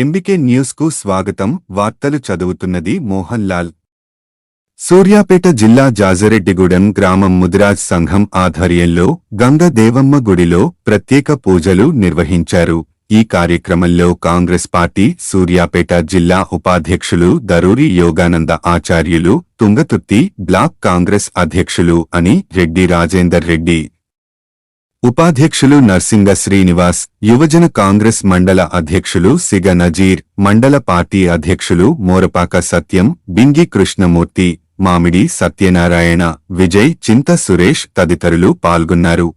MBK న్యూస్కు స్వాగతం. వార్తలు చదువుతున్నది మోహన్ లాల్. సూర్యాపేట జిల్లా జాజరెడ్డిగూడెం గ్రామం ముదిరాజ్ సంఘం ఆధ్వర్యంలో గంగ దేవమ్మ గుడిలో ప్రత్యేక పూజలు నిర్వహించారు. ఈ కార్యక్రమంలో కాంగ్రెస్ పార్టీ సూర్యాపేట జిల్లా ఉపాధ్యక్షులు దరూరి యోగానంద ఆచార్యులు తుంగతుర్తి బ్లాక్ కాంగ్రెస్ అధ్యక్షులు అని రెడ్డి రాజేందర్ రెడ్డి ఉపాధ్యక్షులు నర్సింగ శ్రీనివాస్ యువజన కాంగ్రెస్ మండల అధ్యక్షులు సిగ నజీర్ మండల పార్టీ అధ్యక్షులు మోరపాక సత్యం బింగి కృష్ణమూర్తి మామిడి సత్యనారాయణ విజయ్ చింత సురేష్ తదితరులు పాల్గొన్నారు.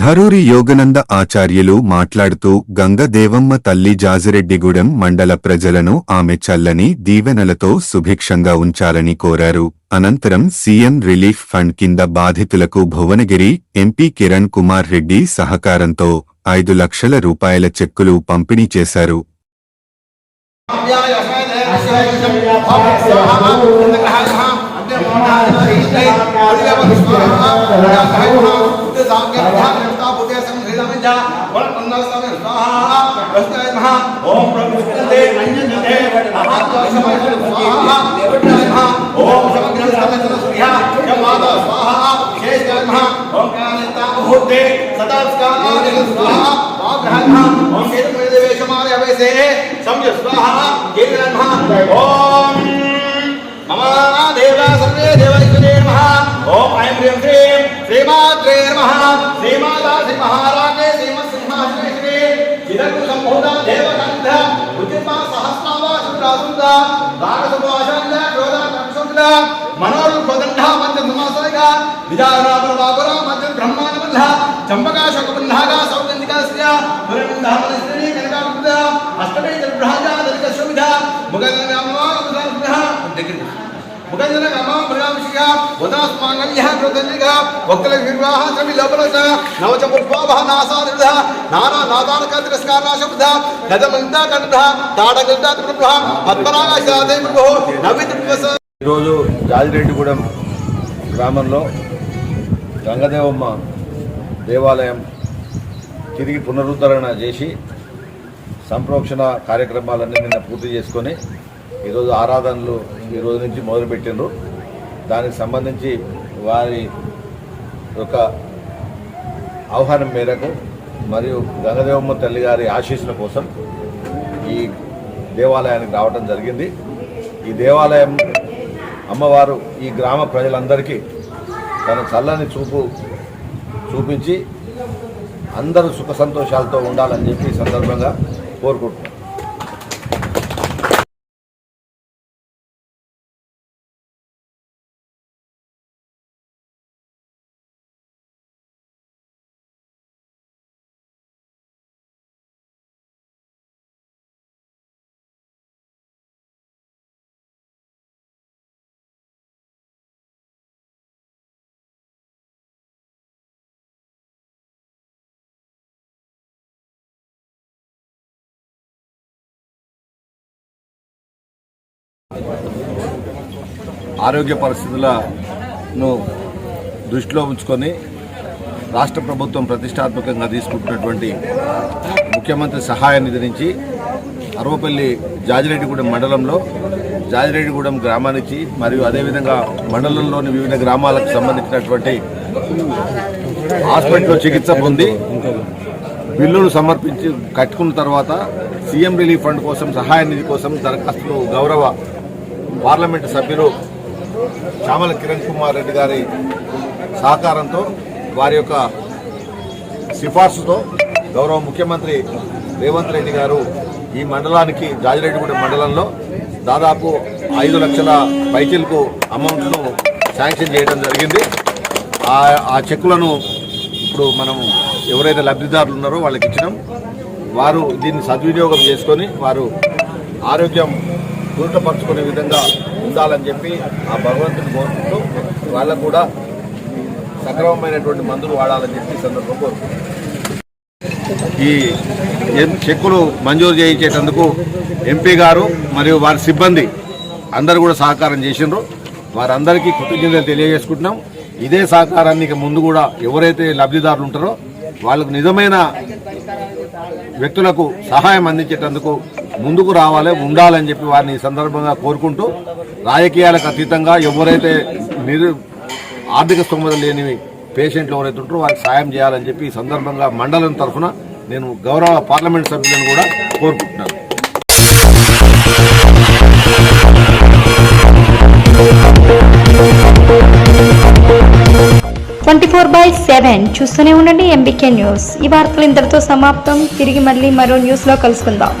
ధరూరి యోగనంద ఆచార్యులు మాట్లాడుతూ గంగదేవమ్మ తల్లి జాజిరెడ్డిగూడెం మండల ప్రజలను ఆమె చల్లని దీవెనలతో సుభిక్షంగా ఉంచాలని కోరారు. అనంతరం సీఎం రిలీఫ్ ఫండ్ కింద బాధితులకు భువనగిరి ఎంపీ కిరణ్ కుమార్ రెడ్డి సహకారంతో ఐదు లక్షల రూపాయల చెక్కులు పంపిణీ చేశారు. साङ्ख्य व्यवस्था बुद्धे संघृणमिजा वरन्नस्तमे स्वाहा वस्ताय महा। ओम प्रभुष्टते अन्यते महात्मसमय स्वाहा। विट्ठलाय महा। ओम समग्रस्तमे समस्या यमादा स्वाहा। शेषाय महा। ओम कानिता बहुते सदास्काराय स्वाहा। वाग्रहाय महा। ओम केतुमे देवेशमारे अवेसे समझ स्वाहा। केतुनाय महा। ओम। मम देवा सर्वे देवैकदेवः ओम ऐं ह्रीं श्रीं श्रीमात्रे మహారాజే సీమ సింహాసనేశ్వరే విదకు సంభూత దేవగంధ ఉద్యమా సహస్రావా శుద్రాసుంద రాగసుభాషంద క్రోధ కంసుంద మనోరు కోదండ మంత్రి సమాసనగ విజారామ బాబుర మంత్రి బ్రహ్మాన చంపకా శకబంధాగ సౌగంధికాస్య పురంధామనశ్రీ కనకాంబుద అష్టమే చంద్రభాజ దలిక సుమిధ ముగగంగామ దగ్గర ముఖంజన గమా మృగాంశిక ఉదాస్మాంగల్య కృతలిక వక్ర వివాహ శ్రమి నవచ పుష్పాభ నాసాదిధ నానా నాదానక తిరస్కార శబ్ద గదమంత కంఠ తాడగంట ప్రభ పద్మనాగాశాదే ప్రభు నవిత ఈరోజు జాజిరెడ్డిగూడెం గ్రామంలో గంగదేవమ్మ దేవాలయం తిరిగి పునరుద్ధరణ చేసి సంప్రోక్షణ కార్యక్రమాలన్నీ నిన్న పూర్తి చేసుకొని ఈరోజు ఆరాధనలు ఈ రోజు నుంచి మొదలుపెట్టిండ్రు. దానికి సంబంధించి వారి యొక్క ఆహ్వానం మేరకు మరియు గంగదేవమ్మ తల్లి గారి ఆశీస్సుల కోసం ఈ దేవాలయానికి రావడం జరిగింది. ఈ దేవాలయం అమ్మవారు ఈ గ్రామ ప్రజలందరికీ తన చల్లని చూపు చూపించి అందరూ సుఖ సంతోషాలతో ఉండాలని చెప్పి ఈ సందర్భంగా కోరుకుంటున్నాను ఆరోగ్య పరిస్థితులను దృష్టిలో ఉంచుకొని రాష్ట్ర ప్రభుత్వం ప్రతిష్టాత్మకంగా తీసుకుంటున్నటువంటి ముఖ్యమంత్రి సహాయ నిధి నుంచి అరవపల్లి జాజిరెడ్డిగూడెం మండలంలో జాజిరెడ్డిగూడెం గ్రామానికి మరియు అదేవిధంగా మండలంలోని వివిధ గ్రామాలకు సంబంధించినటువంటి హాస్పిటల్లో చికిత్స పొంది బిల్లును సమర్పించి కట్టుకున్న తర్వాత సీఎం రిలీఫ్ ఫండ్ కోసం సహాయ నిధి కోసం దరఖాస్తులు గౌరవ పార్లమెంటు సభ్యులు చామల కిరణ్ కుమార్ రెడ్డి గారి సహకారంతో వారి యొక్క సిఫార్సుతో గౌరవ ముఖ్యమంత్రి రేవంత్ రెడ్డి గారు ఈ మండలానికి జాజిరెడ్డిగూడెం మండలంలో దాదాపు ఐదు లక్షల పైకిల్కు అమౌంట్ను శాంక్షన్ చేయడం జరిగింది. ఆ ఆ చెక్కులను ఇప్పుడు మనం ఎవరైతే లబ్ధిదారులు ఉన్నారో వాళ్ళకి ఇచ్చినాం వారు దీన్ని సద్వినియోగం చేసుకొని వారు ఆరోగ్యం దూరపరచుకునే విధంగా ఉండాలని చెప్పి ఆ భగవంతుని కోరుకుంటూ వాళ్ళకు కూడా సక్రమమైనటువంటి మందులు వాడాలని చెప్పి సందర్భం కోరుకుంటున్నాం. ఈ చెక్కులు మంజూరు చేయించేటందుకు ఎంపీ గారు మరియు వారి సిబ్బంది అందరూ కూడా సహకారం చేసిండ్రు. వారందరికీ కృతజ్ఞతలు తెలియజేసుకుంటున్నాం. ఇదే సహకారాన్ని ఇక ముందు కూడా ఎవరైతే లబ్ధిదారులు ఉంటారో వాళ్ళకు నిజమైన వ్యక్తులకు సహాయం అందించేటందుకు ముందుకు రావాలి ఉండాలని చెప్పి వారిని ఈ సందర్భంగా కోరుకుంటూ రాజకీయాలకు అతీతంగా ఎవరైతే నిరు ఆర్థిక స్తోమత లేని పేషెంట్లు ఎవరైతే ఉంటారో వారికి సాయం చేయాలని చెప్పి ఈ సందర్భంగా మండలం తరఫున నేను గౌరవ పార్లమెంట్ సభ్యులను కూడా కోరుకుంటున్నాను. ట్వంటీ ఫోర్ బై సెవెన్ చూస్తూనే ఉండండి ఎంబీకే న్యూస్. ఈ వార్తలు ఇంతటితో సమాప్తం. తిరిగి మళ్ళీ మరో న్యూస్లో కలుసుకుందాం.